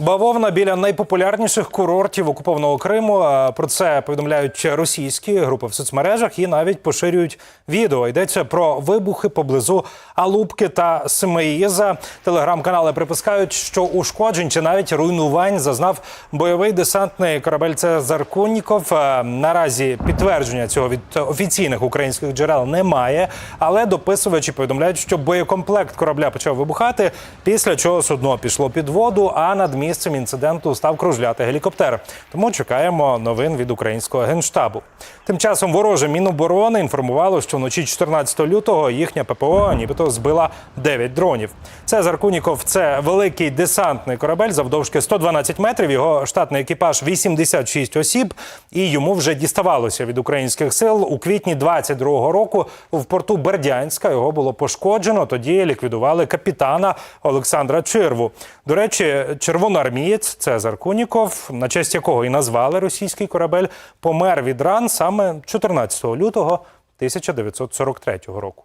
Бавовна біля найпопулярніших курортів окупованого Криму. Про це повідомляють російські групи в соцмережах і навіть поширюють відео. Йдеться про вибухи поблизу Алубки та Семеїза. Телеграм-канали припускають, що ушкоджень чи навіть руйнувань зазнав бойовий десантний корабель Цезар Кунніков. Е, Наразі підтвердження цього від офіційних українських джерел немає, але дописувачі повідомляють, що боєкомплект корабля почав вибухати, після чого судно пішло під воду, а над місцем інциденту став кружляти гелікоптер. Тому чекаємо новин від українського генштабу. Тим часом вороже міноборони інформувало, що вночі 14 лютого їхня ППО нібито збила 9 дронів. Цезар Куніков – це великий десантний корабель завдовжки 112 метрів. Його штатний екіпаж 86 осіб, і йому вже діставалося від українських сил у квітні 22-го року в порту Бердянська. Його було пошкоджено. Тоді ліквідували капітана Олександра Чирву. До речі, червоноармієць Цезар Куніков, на честь якого і назвали російський корабель, помер від ран саме 14 лютого 1943 року.